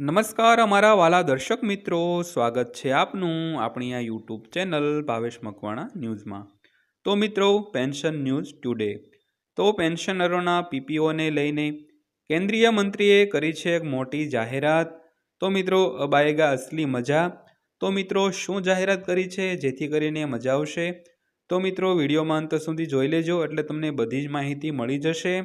નમસ્કાર અમારા વાલા દર્શક મિત્રો, સ્વાગત છે આપનું આપણી આ યુટ્યુબ ચેનલ ભાવેશ મકવાણા ન્યૂઝમાં. તો મિત્રો, પેન્શન ન્યૂઝ ટુડે. તો પેન્શનરોના પીપીઓને લઈને કેન્દ્રીય મંત્રીએ કરી છે એક મોટી જાહેરાત. તો મિત્રો અબ અસલી મજા. તો મિત્રો, શું જાહેરાત કરી છે? જેથી કરીને મજા આવશે. તો મિત્રો વિડીયોમાં અંત સુધી જોઈ લેજો, એટલે તમને બધી જ માહિતી મળી જશે.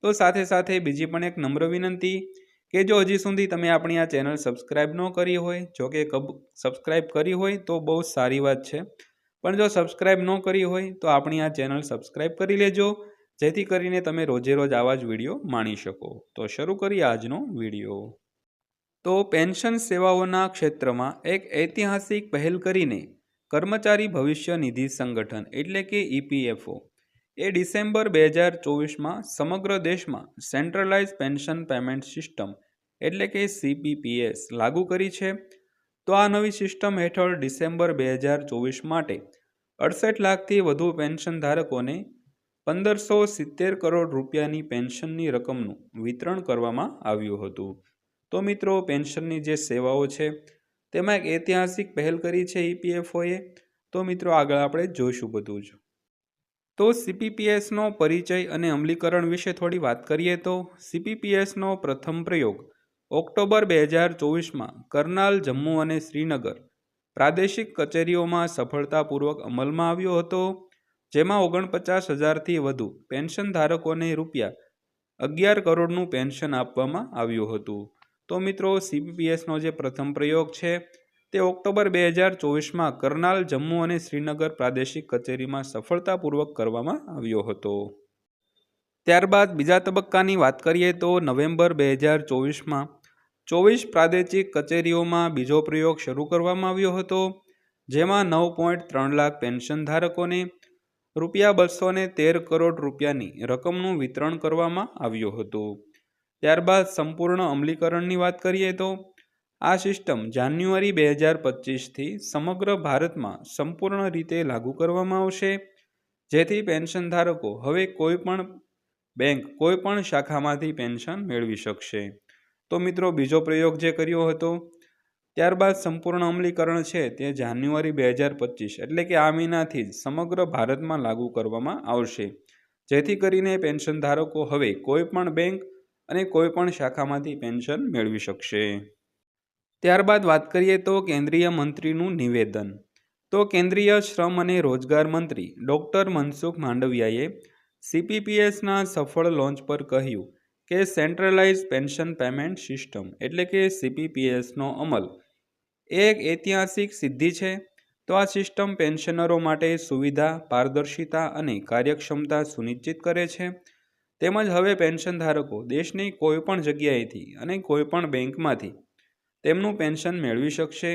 તો સાથે સાથે બીજી પણ એક નમ્ર વિનંતી. કે જો હજી સુધી તમે આપણી આ ચેનલ સબસ્ક્રાઇબ ન કરી હોય, જો કે કબ, સબસ્ક્રાઇબ કરી હોય, તો બહુ સારી વાત છે. પણ જો સબસ્ક્રાઇબ ન કરી હોય, તો આપણી આ ચેનલ સબસ્ક્રાઇબ કરી લેજો, જેથી કરીને તમે રોજે રોજ આવા જ વીડિયો માણી શકો. તો શરૂ કરીએ આજનો વીડિયો. તો પેન્શન સેવાઓના ક્ષેત્રમાં એક ઐતિહાસિક પહેલ કરીને કર્મચારી ભવિષ્ય નિધિ સંગઠન, એટલે કે ઈપીએફઓ એ ડિસેમ્બર બે હજાર ચોવીસમાં સમગ્ર દેશમાં સેન્ટ્રલાઇઝ પેન્શન પેમેન્ટ સિસ્ટમ એટલે કે સીપીપીએસ લાગુ કરી છે. તો આ નવી સિસ્ટમ હેઠળ ડિસેમ્બર બે હજાર ચોવીસ માટે અડસઠ લાખથી વધુ પેન્શન ધારકોને પંદરસો સિત્તેર કરોડ રૂપિયાની પેન્શનની રકમનું વિતરણ કરવામાં આવ્યું હતું. તો મિત્રો પેન્શનની જે સેવાઓ છે, તેમાં એક ઐતિહાસિક પહેલ કરી છે ઈપીએફઓએ તો મિત્રો, આગળ આપણે જોઈશું બધું જ. તો સીપીપીએસનો પરિચય અને અમલીકરણ વિશે થોડી વાત કરીએ તો સીપીપીએસનો પ્રથમ પ્રયોગ ઓક્ટોબર બે હજાર ચોવીસમાં કરનાલ, જમ્મુ અને શ્રીનગર પ્રાદેશિક કચેરીઓમાં સફળતાપૂર્વક અમલમાં આવ્યો હતો, જેમાં ઓગણપચાસ હજારથી વધુ પેન્શન ધારકોને રૂપિયા અગિયાર કરોડનું પેન્શન આપવામાં આવ્યું હતું. તો મિત્રો સીપીપીએસનો જે પ્રથમ પ્રયોગ છે તે ઓક્ટોબર બે હજાર ચોવીસમાં કરનાલ, જમ્મુ અને શ્રીનગર પ્રાદેશિક કચેરીમાં સફળતાપૂર્વક કરવામાં આવ્યો હતો. ત્યારબાદ બીજા તબક્કાની વાત કરીએ તો નવેમ્બર બે હજાર ચોવીસમાં ચોવીસ પ્રાદેશિક કચેરીઓમાં બીજો પ્રયોગ શરૂ કરવામાં આવ્યો હતો, જેમાં નવ પોઈન્ટ ત્રણ લાખ પેન્શન ધારકોને રૂપિયા બસો ને તેર કરોડ રૂપિયાની રકમનું વિતરણ કરવામાં આવ્યું હતું. ત્યારબાદ સંપૂર્ણ અમલીકરણની વાત કરીએ તો આ સિસ્ટમ જાન્યુઆરી બે હજાર પચીસથી સમગ્ર ભારતમાં સંપૂર્ણ રીતે લાગુ કરવામાં આવશે. જેથી પેન્શન ધારકો હવે કોઈ પણ બેંક કોઈ પણ શાખામાંથી પેન્શન મેળવી શકશે. તો મિત્રો, બીજો પ્રયોગ જે કર્યો હતો, ત્યારબાદ સંપૂર્ણ અમલીકરણ છે તે જાન્યુઆરી બે હજાર પચીસ, એટલે કે આ મહિનાથી જ સમગ્ર ભારતમાં લાગુ કરવામાં આવશે. જેથી કરીને પેન્શન ધારકો હવે કોઈ પણ બેંક અને કોઈ પણ શાખામાંથી પેન્શન મેળવી શકશે. ત્યારબાદ વાત કરીએ તો કેન્દ્રીય મંત્રીનું નિવેદન. તો કેન્દ્રીય શ્રમ અને રોજગાર મંત્રી ડૉક્ટર મનસુખ માંડવિયાએ સીપીપીએસના સફળ લોન્ચ પર કહ્યું કે સેન્ટ્રલાઇઝ પેન્શન પેમેન્ટ સિસ્ટમ એટલે કે સીપીપીએસનો અમલ એક ઐતિહાસિક સિદ્ધિ છે. તો આ સિસ્ટમ પેન્શનરો માટે સુવિધા, પારદર્શિતા અને કાર્યક્ષમતા સુનિશ્ચિત કરે છે. તેમજ હવે પેન્શન ધારકો દેશની કોઈપણ જગ્યાએથી અને કોઈપણ બેંકમાંથી તેમનું પેન્શન મેળવી શકશે?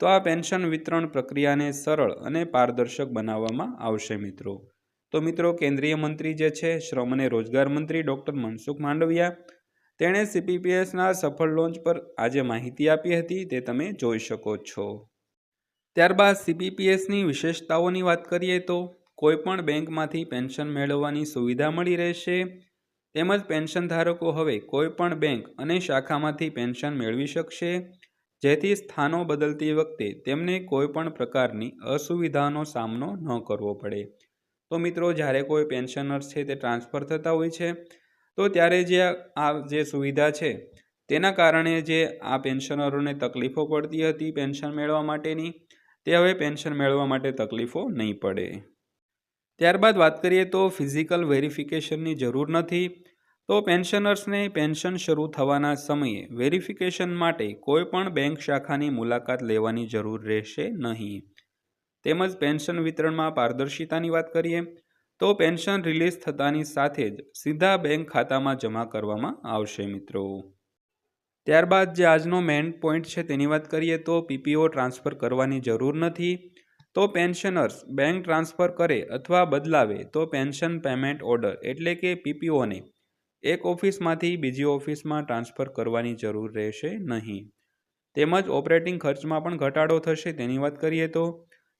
તો આ પેન્શન વિતરણ પ્રક્રિયાને સરળ અને પારદર્શક બનાવવામાં આવશે મિત્રો. તો મિત્રો, કેન્દ્રીય મંત્રી જે છે, શ્રમ અને રોજગાર મંત્રી ડૉક્ટર મનસુખ માંડવિયા, તેણે સીપીપીએસના સફળ લોન્ચ પર આજે માહિતી આપી હતી, તે તમે જોઈ શકો છો. ત્યારબાદ સીપીપીએસની વિશેષતાઓની વાત કરીએ તો કોઈપણ બેંકમાંથી પેન્શન મેળવવાની સુવિધા મળી રહેશે તેમજ પેન્શન ધારકો હવે કોઈપણ બેંક અને શાખામાંથી પેન્શન મેળવી શકશે, જેથી સ્થાનો બદલતી વખતે તેમને કોઈપણ પ્રકારની અસુવિધાનો સામનો ન કરવો પડે. તો મિત્રો, જ્યારે કોઈ પેન્શનર્સ છે તે ટ્રાન્સફર થતા હોય છે, તો ત્યારે જે આ જે સુવિધા છે, તેના કારણે જે આ પેન્શનરોને તકલીફો પડતી હતી પેન્શન મેળવવા માટેની, તે હવે પેન્શન મેળવવા માટે તકલીફો નહીં પડે. ત્યારબાદ વાત કરીએ તો ફિઝિકલ વેરિફિકેશનની જરૂર નથી. તો પેન્શનર્સને પેન્શન શરૂ થવાના સમયે વેરિફિકેશન માટે કોઈ પણ બેંક શાખાની મુલાકાત લેવાની જરૂર રહેશે નહીં. તેમજ પેન્શન વિતરણમાં પારદર્શિતાની વાત કરીએ, તો પેન્શન રિલીઝ થતાની સાથે જ સીધા બેંક ખાતામાં જમા કરવામાં આવશે મિત્રો. ત્યારબાદ જે આજનો મેઇન પોઈન્ટ છે તેની વાત કરીએ તો પીપીઓ ટ્રાન્સફર કરવાની જરૂર નથી. તો પેન્શનર્સ બેંક ટ્રાન્સફર કરે અથવા બદલાવે તો પેન્શન પેમેન્ટ ઓર્ડર એટલે કે પીપીઓને એક ઓફિસમાંથી બીજી ઓફિસમાં ટ્રાન્સફર કરવાની જરૂર રહેશે નહીં. તેમજ ઓપરેટિંગ ખર્ચમાં પણ ઘટાડો થશે તેની વાત કરીએ તો.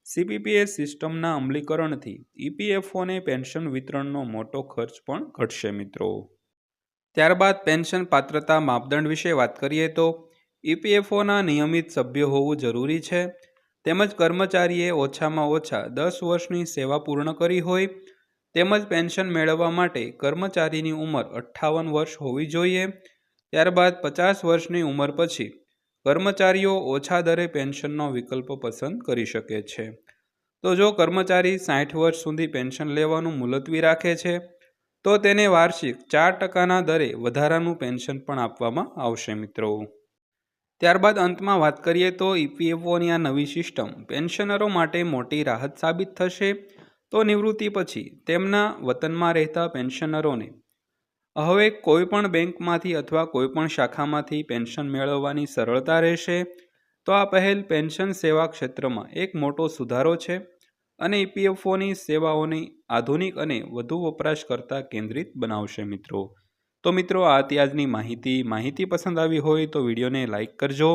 સીપીપીએસ સિસ્ટમના અમલીકરણથી ઈપીએફઓને પેન્શન વિતરણનો મોટો ખર્ચ પણ ઘટશે મિત્રો. ત્યારબાદ પેન્શન પાત્રતા માપદંડ વિશે વાત કરીએ તો. ઈપીએફઓના નિયમિત સભ્ય હોવું જરૂરી છે. તેમજ કર્મચારીએ ઓછામાં ઓછા દસ વર્ષની સેવા પૂર્ણ કરી હોય, તેમજ પેન્શન મેળવવા માટે કર્મચારીની ઉંમર અઠ્ઠાવન વર્ષ હોવી જોઈએ. ત્યારબાદ પચાસ વર્ષની ઉંમર પછી કર્મચારીઓ ઓછા દરે પેન્શનનો વિકલ્પ પસંદ કરી શકે છે. તો જો કર્મચારી સાઠ વર્ષ સુધી પેન્શન લેવાનું મુલતવી રાખે છે, તો તેને વાર્ષિક ચાર ટકાના દરે વધારાનું પેન્શન પણ આપવામાં આવશે મિત્રો. ત્યારબાદ અંતમાં વાત કરીએ તો ઈપીએફઓની આ નવી સિસ્ટમ પેન્શનરો માટે મોટી રાહત સાબિત થશે. તો નિવૃત્તિ પછી તેમના વતનમાં રહેતા પેન્શનરોને હવે કોઈપણ બેંકમાંથી અથવા કોઈપણ શાખામાંથી પેન્શન મેળવવાની સરળતા રહેશે. તો આ પહેલ પેન્શન સેવા ક્ષેત્રમાં એક મોટો સુધારો છે અને ઈપીએફઓની સેવાઓની આધુનિક અને વધુ વપરાશકર્તા કેન્દ્રિત બનાવશે મિત્રો. તો મિત્રો, આ હતી આજની માહિતી. માહિતી પસંદ આવી હોય તો વિડીયોને લાઇક કરજો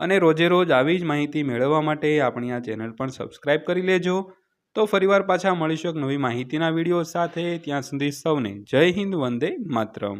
અને રોજે રોજ આવી જ માહિતી મેળવવા માટે આપણી આ ચેનલ પણ સબસ્ક્રાઈબ કરી લેજો. તો ફરીવાર પાછા મળીશું એક નવી માહિતીના વીડિયો સાથે. ત્યાં સુધી સૌને જય હિન્દ, વંદે માતરમ.